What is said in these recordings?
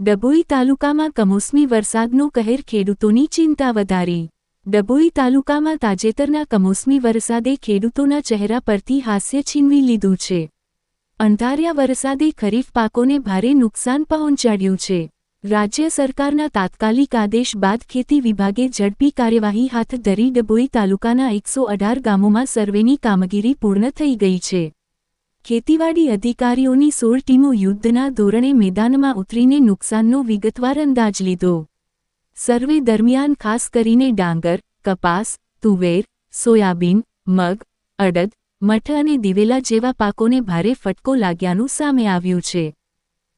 ડભોઈ તાલુકામાં કમોસમી વરસાદનો કહેર ખેડૂતોની ચિંતા વધારી. ડભોઈ તાલુકામાં તાજેતરના કમોસમી વરસાદે ખેડૂતોના ચહેરા પરથી હાસ્ય છીનવી લીધું છે. અંધાર્યા વરસાદે ખરીફ પાકોને ભારે નુકસાન પહોંચાડ્યું છે. રાજ્ય સરકારના તાત્કાલિક આદેશ બાદ ખેતી વિભાગે ઝડપી કાર્યવાહી હાથ ધરી ડભોઈ તાલુકાના એકસો અઢાર ગામોમાં સર્વેની કામગીરી પૂર્ણ થઈ ગઈ છે. ખેતીવાડી અધિકારીઓની સોળ ટીમો યુદ્ધના ધોરણે મેદાનમાં ઉતરીને નુકસાનનો વિગતવાર અંદાજ લીધો. સર્વે દરમિયાન ખાસ કરીને ડાંગર, કપાસ, તુવેર, સોયાબીન, મગ, અડદ, મઠ અને દિવેલા જેવા પાકોને ભારે ફટકો લાગ્યાનું સામે આવ્યું છે.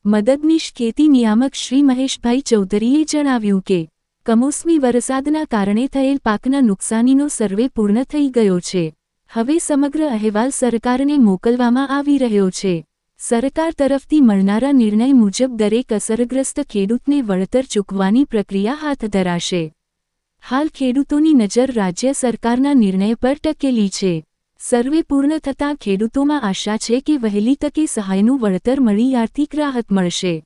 મદદનીશ ખેતી નિયામક શ્રી મહેશભાઈ ચૌધરીએ જણાવ્યું કે, કમોસમી વરસાદના કારણે થયેલ પાકના નુકસાનીનો સર્વે પૂર્ણ થઈ ગયો છે. હવે સમગ્ર અહેવાલ સરકારને મોકલવામાં આવી રહ્યો છે. સરકાર તરફથી મળનારા નિર્ણય મુજબ દરેક અસરગ્રસ્ત ખેડૂતને વળતર ચૂકવાની પ્રક્રિયા હાથ ધરાશે. હાલ ખેડૂતોની નજર રાજ્ય સરકારના નિર્ણય પર ટકેલી છે. સર્વે પૂર્ણ થતાં ખેડૂતોમાં આશા છે કે વહેલી તકે સહાયનું વળતર મળી આર્થિક રાહત મળશે.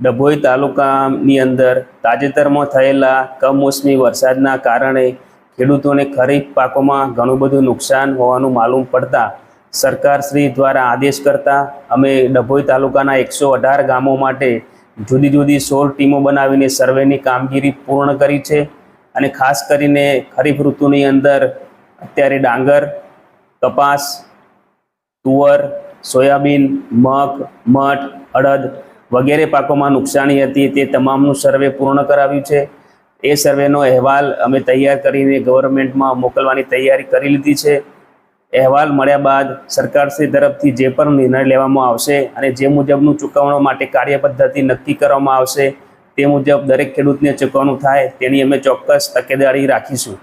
ડભોઈ તાલુકાની અંદર તાજેતરમાં થયેલા કમોસમી વરસાદના કારણે ખેડૂતોને ખરીફ પાકોમાં ઘણું બધું નુકસાન હોવાનું માલુમ પડતા સરકારશ્રી દ્વારા આદેશ કરતા અમે ડભોઈ તાલુકાના એકસો અઢાર ગામો માટે જુદી જુદી સોળ ટીમો બનાવીને સર્વેની કામગીરી પૂર્ણ કરી છે અને ખાસ કરીને ખરીફ ઋતુની અંદર અત્યારે ડાંગર, કપાસ, તુવર, સોયાબીન, મગ, મઠ, અડદ વગેરે પાકોમાં નુકસાની હતી, તે તમામનું સર્વે પૂર્ણ કરાવ્યું છે. એ સર્વેનો અહેવાલ અમે તૈયાર કરીને ગવર્મેન્ટમાં મોકલવાની તૈયારી કરી લીધી છે. અહેવાલ મળ્યા બાદ સરકારશ્રી તરફથી જે પણ નિર્ણય લેવામાં આવશે અને જે મુજબનું ચૂકવણો માટે કાર્યપદ્ધતિ નક્કી કરવામાં આવશે, તે મુજબ દરેક ખેડૂતને ચૂકવણું થાય તેની અમે ચોક્કસ તકેદારી રાખીશું.